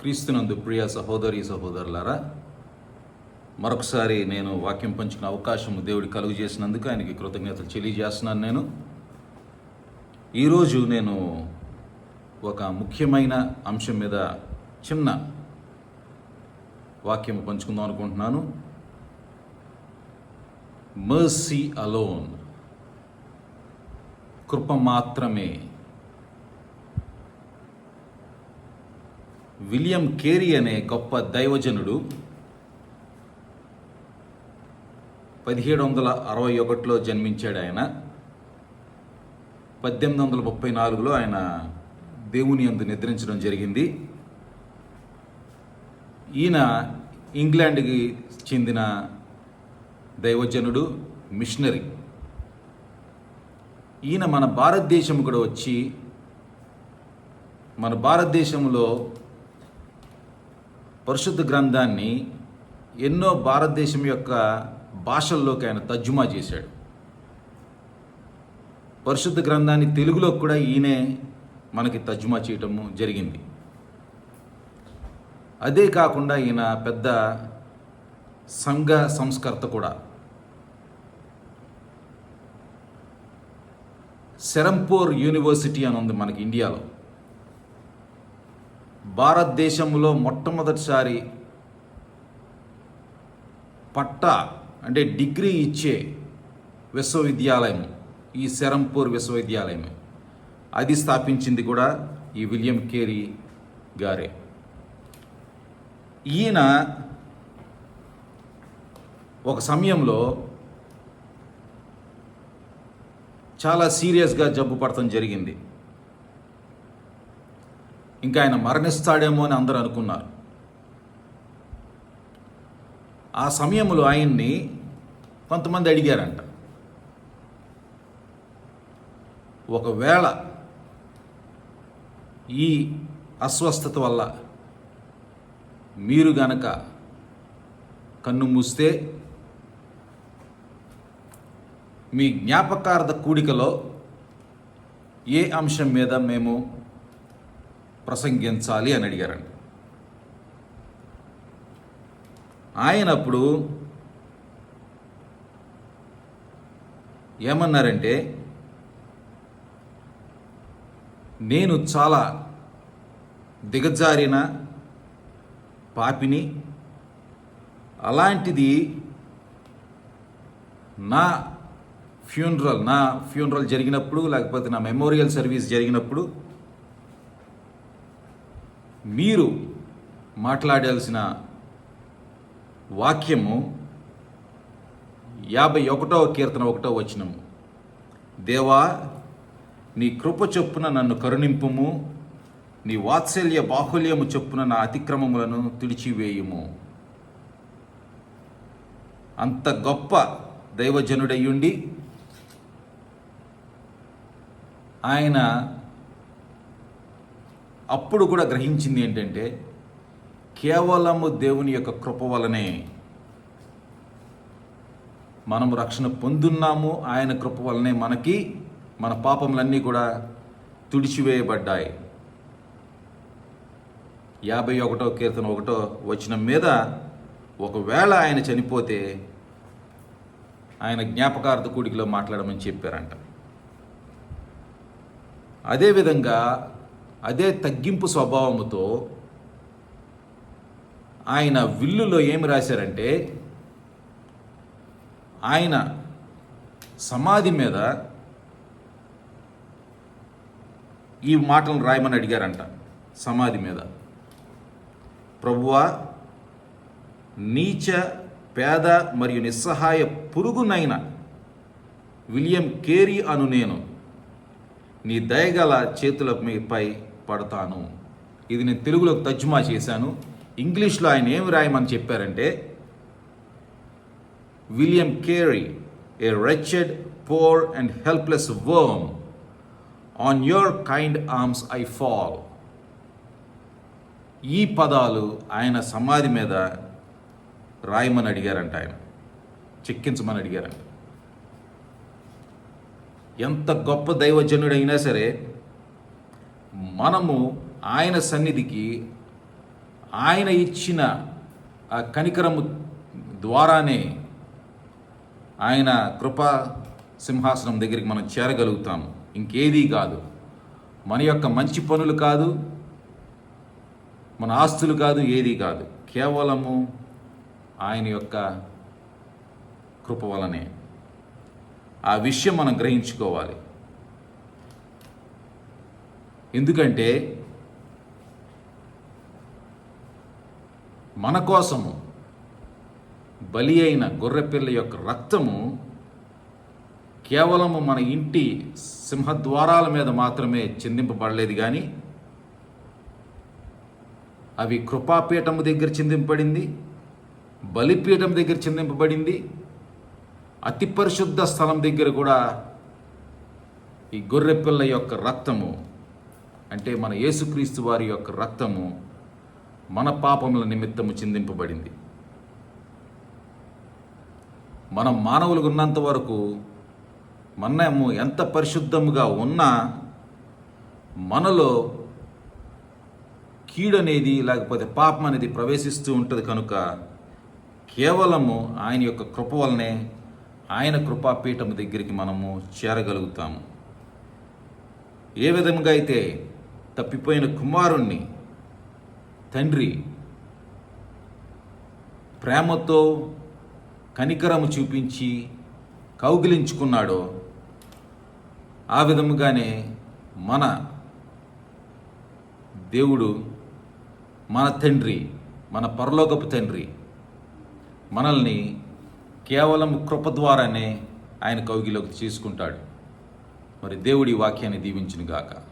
క్రీస్తునందు ప్రియ సహోదరి సహోదరులారా మరొకసారి నేను వాక్యం పంచుకునే అవకాశం దేవుడి కలుగు చేసినందుకు ఆయనకి కృతజ్ఞతలు తెలియజేస్తున్నాను నేను. ఈరోజు నేను ఒక ముఖ్యమైన అంశం మీద చిన్న వాక్యం పంచుకుందాం అనుకుంటున్నాను. మర్సీ అలోన్ కృప మాత్రమే విలియం కేరీ అనే గొప్ప దైవజనుడు పదిహేడు వందల అరవై ఒకటిలో జన్మించాడు ఆయన. పద్దెనిమిది వందల ముప్పై నాలుగులో ఆయన దేవుని అందు నిద్రించడం జరిగింది. ఈయన ఇంగ్లాండ్కి చెందిన దైవజనుడు మిషనరీ. ఈయన మన భారతదేశం కూడా వచ్చి మన భారతదేశంలో పరిశుద్ధ గ్రంథాన్ని ఎన్నో భారతదేశం యొక్క భాషల్లోకి ఆయన తర్జుమా చేశాడు. పరిశుద్ధ గ్రంథాన్ని తెలుగులో కూడా ఈయనే మనకి తర్జుమా చేయటము జరిగింది. అదే కాకుండా ఈయన పెద్ద సంఘ సంస్కర్త కూడా. సెరంపూర్ యూనివర్సిటీ అని ఉంది మనకి ఇండియాలో. భారతదేశంలో మొట్టమొదటిసారి పట్టా అంటే డిగ్రీ ఇచ్చే విశ్వవిద్యాలయం ఈ సెరంపూర్ విశ్వవిద్యాలయం అది స్థాపించింది కూడా ఈ విలియం కేరీ గారే. ఈయన ఒక సమయంలో చాలా సీరియస్గా జబ్బు పడటం జరిగింది. ఇంకా ఆయన మరణిస్తాడేమో అని అందరూ అనుకున్నారు. ఆ సమయంలో ఆయన్ని కొంతమంది అడిగారంట. ఒకవేళ ఈ అస్వస్థత వల్ల మీరు గనక కన్ను మూస్తే మీ జ్ఞాపకార్థ కూడికలో ఏ అంశం మీద మేము ప్రసంగించాలి అని అడిగారండి ఆయన అప్పుడు ఏమన్నారంటే నేను చాలా దిగజారిన పాపిని అలాంటిది నా ఫ్యూనరల్ నా ఫ్యూనరల్ జరిగినప్పుడు లేకపోతే నా మెమోరియల్ సర్వీస్ జరిగినప్పుడు మీరు మాట్లాడాల్సిన వాక్యము యాభై ఒకటో కీర్తన ఒకటో వచనము. దేవా నీ కృప చొప్పున నన్ను కరుణింపుము నీ వాత్సల్య బాహుల్యము చొప్పున నా అతిక్రమములను తుడిచివేయుము. అంత గొప్ప దైవజనుడయ్యుండి ఆయన అప్పుడు కూడా గ్రహించింది ఏంటంటే కేవలము దేవుని యొక్క కృప వలనే మనము రక్షణ పొందున్నాము ఆయన కృప వలనే మనకి మన పాపములన్నీ కూడా తుడిచివేయబడ్డాయి. యాభై ఒకటో కీర్తన ఒకటో వచ్చిన మీద ఒకవేళ ఆయన చనిపోతే ఆయన జ్ఞాపకార్థ కూడికలో మాట్లాడమని చెప్పారంట. అదేవిధంగా అదే తగ్గింపు స్వభావముతో ఆయన విల్లులో ఏమి రాశారంటే ఆయన సమాధి మీద ఈ మాటలను రాయమని అడిగారంట సమాధి మీద. ప్రభువా నీచ పేద మరియు నిస్సహాయ పురుగునైన విలియం కేరీ అను నేను నీ దయగల చేతుల పై పడతాను. ఇది నేను తెలుగులోకి తర్జుమా చేశాను. ఇంగ్లీష్లో ఆయన ఏమి రాయమని చెప్పారంటే William Carey a wretched poor and helpless worm on your kind arms I fall ఈ పదాలు ఆయన సమాధి మీద రాయమని అడిగారంట ఆయన. చెక్కించమని అడిగారంట. ఎంత గొప్ప దైవజనుడైనా సరే మనము ఆయన సన్నిధికి ఆయన ఇచ్చిన ఆ కనికరము ద్వారానే ఆయన కృపా సింహాసనం దగ్గరికి మనం చేరగలుగుతాము. ఇంకేదీ కాదు. మన యొక్క మంచి పనులు కాదు. మన ఆస్తులు కాదు ఏదీ కాదు. కేవలము ఆయన యొక్క కృప వలనే. ఆ విషయం మనం గ్రహించుకోవాలి. ఎందుకంటే మన కోసము బలి అయిన గొర్రెపిల్ల యొక్క రక్తము కేవలము మన ఇంటి సింహద్వారాల మీద మాత్రమే చిందింపబడలేదు కానీ అవి కృపాపీఠము దగ్గర చిందింపబడింది బలిపీఠం దగ్గర చిందింపబడింది అతి పరిశుద్ధ స్థలం దగ్గర కూడా ఈ గొర్రెపిల్ల యొక్క రక్తము అంటే మన యేసుక్రీస్తు వారి యొక్క రక్తము మన పాపముల నిమిత్తము చిందింపబడింది. మనం మానవులుగా ఉన్నంత వరకు మనము ఎంత పరిశుద్ధముగా ఉన్నా మనలో కీడు అనేది లేకపోతే పాపం అనేది ప్రవేశిస్తూ ఉంటుంది కనుక కేవలము ఆయన యొక్క కృప వలనే ఆయన కృపాపీఠం దగ్గరికి మనము చేరగలుగుతాము. ఏ విధంగా అయితే తప్పిపోయిన కుమారుణ్ణి తండ్రి ప్రేమతో కనికరము చూపించి కౌగిలించుకున్నాడో ఆ విధముగానే మన దేవుడు మన తండ్రి మన పరలోకపు తండ్రి మనల్ని కేవలం కృప ద్వారానే ఆయన కౌగిలోకి తీసుకుంటాడు. మరి దేవుడి వాక్యాన్ని దీవించును గాక